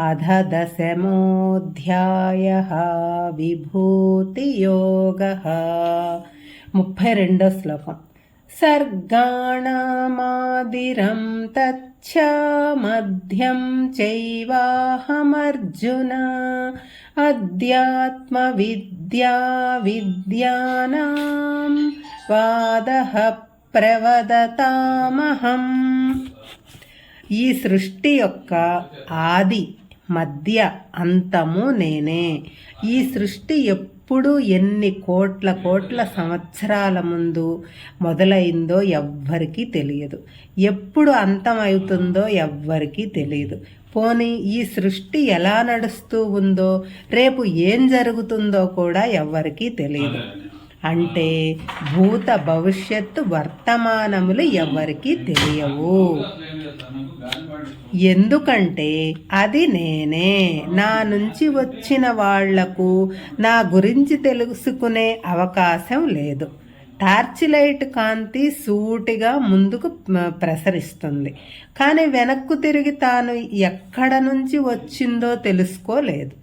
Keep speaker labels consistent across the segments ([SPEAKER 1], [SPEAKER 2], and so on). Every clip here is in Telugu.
[SPEAKER 1] अध दशमोऽध्यायः विभूतियोगः ముప్పై రెండో శ్లోకం సర్గాణమాదిరం తచ్చ మధ్యం చైవాహమర్జున అధ్యాత్మ విద్యా విద్యానాం వాదః ప్రవదతామహం ఈ సృష్టి యొక్క ఆది మధ్య అంతము నేనే. ఈ సృష్టి ఎప్పుడు ఎన్ని కోట్ల కోట్ల సంవత్సరాల ముందు మొదలైందో ఎవ్వరికీ తెలియదు. ఎప్పుడు అంతం అవుతుందో ఎవ్వరికీ తెలియదు. పోనీ ఈ సృష్టి ఎలా నడుస్తూ ఉందో రేపు ఏం జరుగుతుందో కూడా ఎవ్వరికీ తెలియదు. అంటే భూత భవిష్యత్తు వర్తమానములు ఎవరికీ తెలియవు. ఎందుకంటే అది నేనే. నా నుంచి వచ్చిన వాళ్ళకు నా గురించి తెలుసుకునే అవకాశం లేదు. టార్చ్ లైట్ కాంతి సూటిగా ముందుకు ప్రసరిస్తుంది. కానీ వెనక్కు తిరిగి తాను ఎక్కడ నుంచి వచ్చిందో తెలుసుకోలేదు.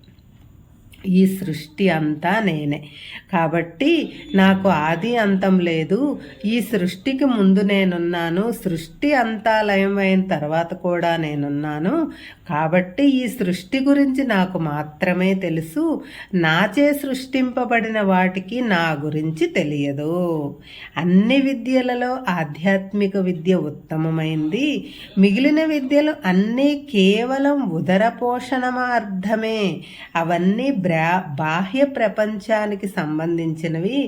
[SPEAKER 1] ఈ సృష్టి అంతా నేనే. కాబట్టి నాకు ఆది అంతం లేదు. ఈ సృష్టికి ముందు నేనున్నాను. సృష్టి అంతా లయమైన తర్వాత కూడా నేనున్నాను. కాబట్టి ఈ సృష్టి గురించి నాకు మాత్రమే తెలుసు. నాచే సృష్టింపబడిన వాటికి నా గురించి తెలియదు. అన్ని విద్యలలో ఆధ్యాత్మిక విద్య ఉత్తమమైంది. మిగిలిన విద్యలు అన్నీ కేవలం ఉదర పోషణమార్థమే అవన్నీ బ్రా బాహ్య ప్రపంచానికి సంబంధించినవి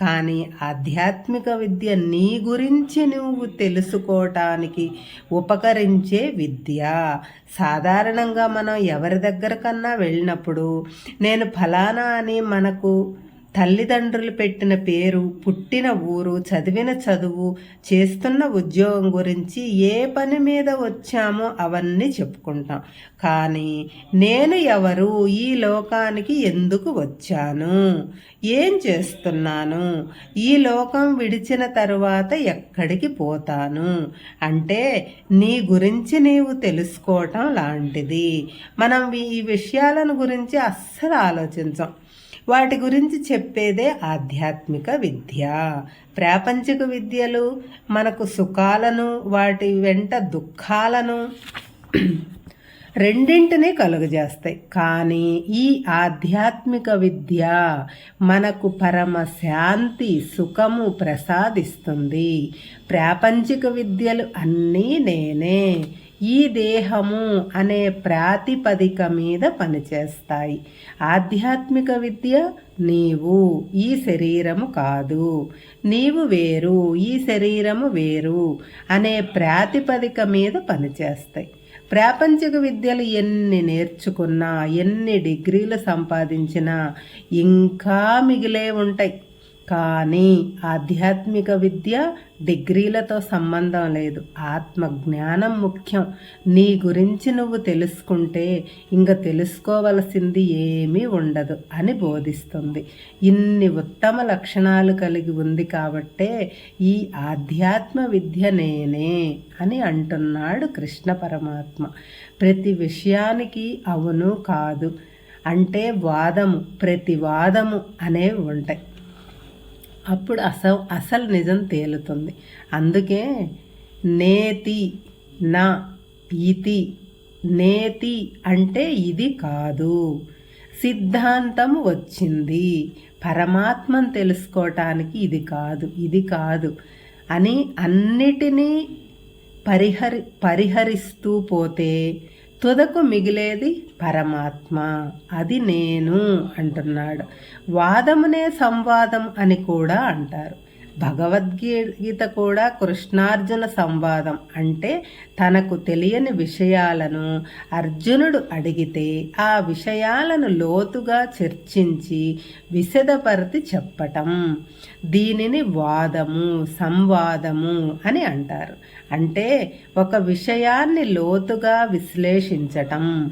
[SPEAKER 1] కానీ ఆధ్యాత్మిక విద్య నీ గురించి నువ్వు తెలుసుకోవటానికి ఉపకరించే విద్య. సాధారణంగా మనం ఎవరి దగ్గర కన్నా వెళ్ళినప్పుడు నేను ఫలానా అని మనకు తల్లిదండ్రులు పెట్టిన పేరు పుట్టిన ఊరు చదివిన చదువు చేస్తున్న ఉద్యోగం గురించి ఏ పని మీద వచ్చామో అవన్నీ చెప్పుకుంటాం. కానీ నేను ఎవరు? ఈ లోకానికి ఎందుకు వచ్చాను? ఏం చేస్తున్నాను? ఈ లోకం విడిచిన తరువాత ఎక్కడికి పోతాను? అంటే నీ గురించి నీవు తెలుసుకోవటం లాంటిది. మనం ఈ విషయాలను గురించి అస్సలు ఆలోచించం. వాటి గురించి చెప్పేదే ఆధ్యాత్మిక విద్య. ప్రాపంచిక విద్యలు మనకు సుఖాలను వాటి వెంట దుఃఖాలను రెండింటినీ కలుగజేస్తాయి. కానీ ఈ ఆధ్యాత్మిక విద్య మనకు పరమ శాంతి సుఖము ప్రసాదిస్తుంది. ప్రాపంచిక విద్యలు అన్నీ నేనే. ఈ దేహము అనే ప్రాతిపదిక మీద పనిచేస్తాయి. ఆధ్యాత్మిక విద్య నీవు ఈ శరీరము కాదు. నీవు వేరు ఈ శరీరము వేరు అనే ప్రాతిపదిక మీద పనిచేస్తాయి. ప్రాపంచిక విద్యలు ఎన్ని నేర్చుకున్నా ఎన్ని డిగ్రీలు సంపాదించినా ఇంకా మిగిలే ఉంటాయి. కానీ ఆధ్యాత్మిక విద్య డిగ్రీలతో సంబంధం లేదు. ఆత్మ జ్ఞానం ముఖ్యం. నీ గురించి నువ్వు తెలుసుకుంటే ఇంక తెలుసుకోవలసింది ఏమీ ఉండదు అని బోధిస్తుంది. ఇన్ని ఉత్తమ లక్షణాలు కలిగి ఉంది కాబట్టే ఈ ఆధ్యాత్మ విద్య నేనే అని అంటున్నాడు కృష్ణ పరమాత్మ. ప్రతి విషయానికి అవును కాదు అంటే వాదము ప్రతి వాదము అనేవి ఉంటాయి. అప్పుడు అసలు అసలు నిజం తేలుతుంది. అందుకే నేతి నా ఇతి నేతి అంటే ఇది కాదు. సిద్ధాంతం వచ్చింది. పరమాత్మను తెలుసుకోవటానికి ఇది కాదు ఇది కాదు అని అన్నిటినీ పరిహరి పరిహరిస్తూ పోతే తుదకు మిగిలేది పరమాత్మ. అది నేను అంటున్నాడు. వాదమునే సంవాదం అని కూడా అంటారు. భగవద్గీత కూడా కృష్ణార్జున సంవాదం అంటే తనకు తెలియని విషయాలను అర్జునుడు అడిగితే ఆ విషయాలను లోతుగా చర్చించి విశదపరితి చెప్పటం. దీనిని వాదము సంవాదము అని అంటారు. అంటే ఒక విషయాన్ని లోతుగా విశ్లేషించటం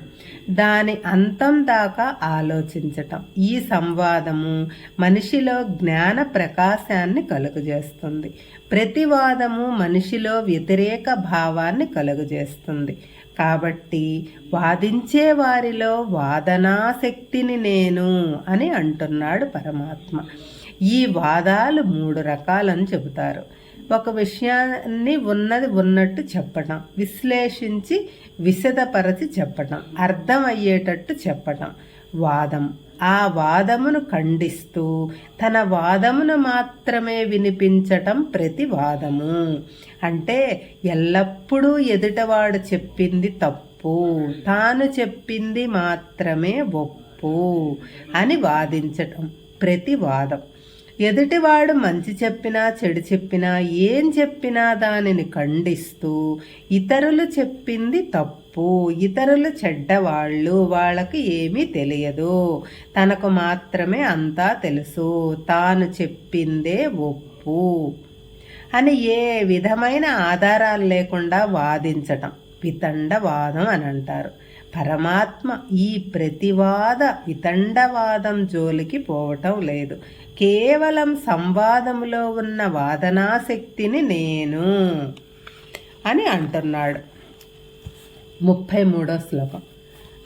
[SPEAKER 1] దాని అంతం దాకా ఆలోచించటం. ఈ సంవాదము మనిషిలో జ్ఞాన ప్రకాశాన్ని కలుగజేస్తుంది. ప్రతివాదము మనిషిలో వ్యతిరేక భావాన్ని కలుగజేస్తుంది. కాబట్టి వాదించే వారిలో వాదనాశక్తిని నేను అని అంటున్నాడు పరమాత్మ. ఈ వాదాలు మూడు రకాలని చెబుతారు. ఒక విషయాన్ని ఉన్నది ఉన్నట్టు చెప్పడం విశ్లేషించి విశదపరచి చెప్పడం అర్థమయ్యేటట్టు చెప్పడం వాదం. ఆ వాదమును ఖండిస్తూ తన వాదమును మాత్రమే వినిపించటం ప్రతివాదము అంటే ఎల్లప్పుడూ ఎదుటవాడు చెప్పింది తప్పు తాను చెప్పింది మాత్రమే ఒప్పు అని వాదించటం ప్రతివాదం ఎదుటివాడు మంచి చెప్పినా చెడు చెప్పినా ఏం చెప్పినా దానిని ఖండిస్తూ ఇతరులు చెప్పింది తప్పు. ఇతరులు చెడ్డవాళ్ళు వాళ్ళకి ఏమీ తెలియదు. తనకు మాత్రమే అంతా తెలుసు. తాను చెప్పిందే ఒప్పు అని ఏ విధమైన ఆధారాలు లేకుండా వాదించటం. వితండవాదం అని అంటారు. పరమాత్మ ఈ ప్రతివాద వితండవాదం జోలికి పోవటం లేదు. కేవలం సంవాదములో ఉన్న వాదనాశక్తిని నేను అని అంటున్నాడు. ముప్పై మూడో శ్లోకం.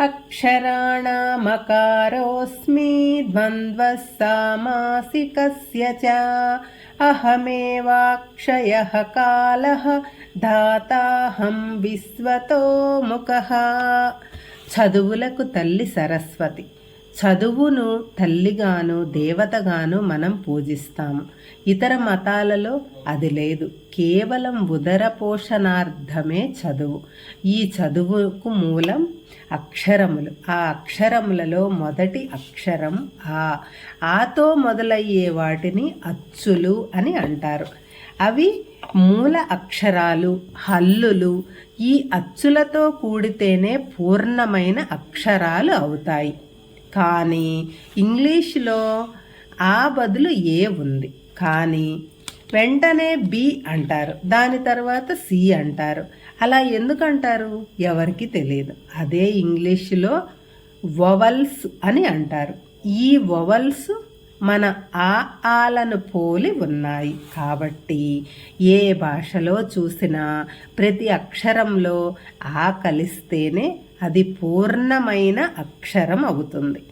[SPEAKER 1] అక్షరాణమకారోస్మి ద్వంద్వ సామాసికస్య చ అహమేవాక్షయ కాల దాతాహం విశ్వతో ముఖ చదువులకు తల్లి సరస్వతి. చదువును తల్లిగాను దేవతగాను మనం పూజిస్తాము ఇతర మతాలలో అది లేదు. కేవలం ఉదర పోషణార్థమే చదువు. ఈ చదువుకు మూలం అక్షరములు. ఆ అక్షరములలో మొదటి అక్షరం ఆ. ఆతో మొదలయ్యే వాటిని అచ్చులు అని అంటారు. అవి మూల అక్షరాలు హల్లులు. ఈ అచ్చులతో కూడితేనే పూర్ణమైన అక్షరాలు అవుతాయి. కానీ ఇంగ్లీష్లో ఆ బదులు ఏ ఉంది? కానీ వెంటనే బి అంటారు. దాని తర్వాత సి అంటారు. అలా ఎందుకంటారు? ఎవరికి తెలియదు. అదే ఇంగ్లీష్లో వవల్స్ అని అంటారు. ఈ వవల్స్ మన ఆ ఆలను పోలి ఉన్నాయి. కాబట్టి ఏ భాషలో చూసినా ప్రతి అక్షరంలో ఆ కలిస్తేనే అది పూర్ణమైన అక్షరం అవుతుంది.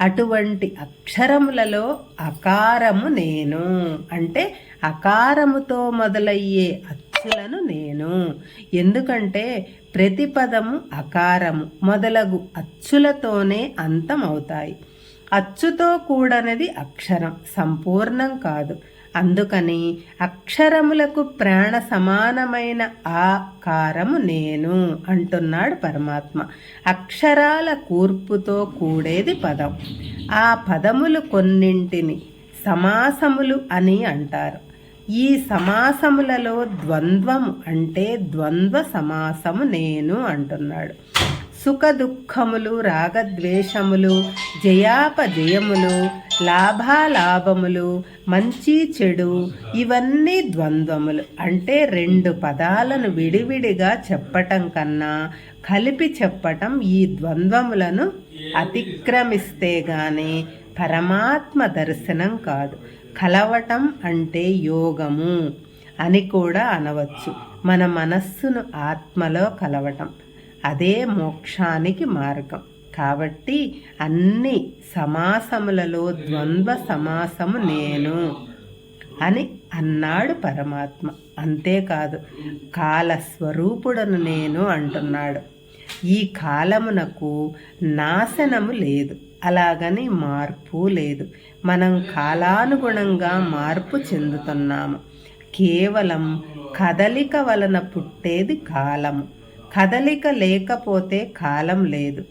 [SPEAKER 1] అటువంటి అక్షరములలో అకారము నేను అంటే అకారముతో మొదలయ్యే అచ్చులను నేను. ఎందుకంటే ప్రతి పదము అకారము మొదలగు అచ్చులతోనే అంతమవుతాయి. అచ్చుతో కూడనది అక్షరం సంపూర్ణం కాదు. అందుకని అక్షరములకు ప్రాణ సమానమైన ఆకారము నేను అంటున్నాడు పరమాత్మ. అక్షరాల కూర్పుతో కూడేది పదం. ఆ పదములు కొన్నింటిని సమాసములు అని అంటారు. ఈ సమాసములలో ద్వంద్వము అంటే ద్వంద్వ సమాసము నేను అంటున్నాడు. సుఖ దుఃఖములు రాగద్వేషములు జయాపజయములు లాభాలాభములు మంచి చెడు ఇవన్నీ ద్వంద్వములు. అంటే రెండు పదాలను విడివిడిగా చెప్పటం కన్నా కలిపి చెప్పటం ఈ ద్వంద్వములను అతిక్రమిస్తే గాని పరమాత్మ దర్శనం కాదు. కలవటం అంటే యోగము అని కూడా అనవచ్చు. మన మనస్సును ఆత్మలో కలవటం. అదే మోక్షానికి మార్గం. కాబట్టి అన్ని సమాసములలో ద్వంద్వ సమాసము నేను అని అన్నాడు పరమాత్మ. అంతేకాదు కాలస్వరూపుడను నేను అంటున్నాడు. ఈ కాలమునకు నాశనము లేదు. అలాగని మార్పు లేదు. మనం కాలానుగుణంగా మార్పు చెందుతున్నాము. కేవలం కదలిక వలన పుట్టేది కాలము. కదలిక లేకపోతే కాలం లేదు.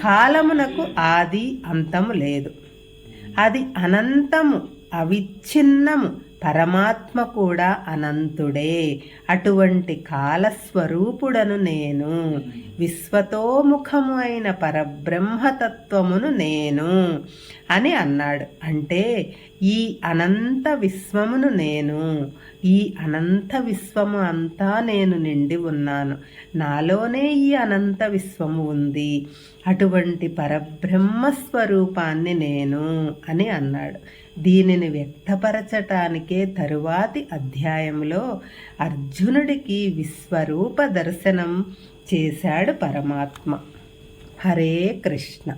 [SPEAKER 1] కాలమునకు ఆది అంతము లేదు. అది అనంతము అవిచ్ఛిన్నము పరమాత్మ కూడా అనంతుడే. అటువంటి కాలస్వరూపుడను నేను. విశ్వతోముఖము అయిన పరబ్రహ్మతత్వమును నేను. అని అన్నాడు. అంటే ఈ అనంత విశ్వమును నేను. ఈ అనంత విశ్వము అంతా నేను నిండి ఉన్నాను. నాలోనే ఈ అనంత విశ్వము ఉంది. అటువంటి పరబ్రహ్మ స్వరూపాన్ని నేను అని అన్నాడు. దీనిని వ్యక్తపరచటానికే తరువాతి అధ్యాయంలో అర్జునుడికి విశ్వరూప దర్శనం చేశాడు పరమాత్మ. హరే కృష్ణ.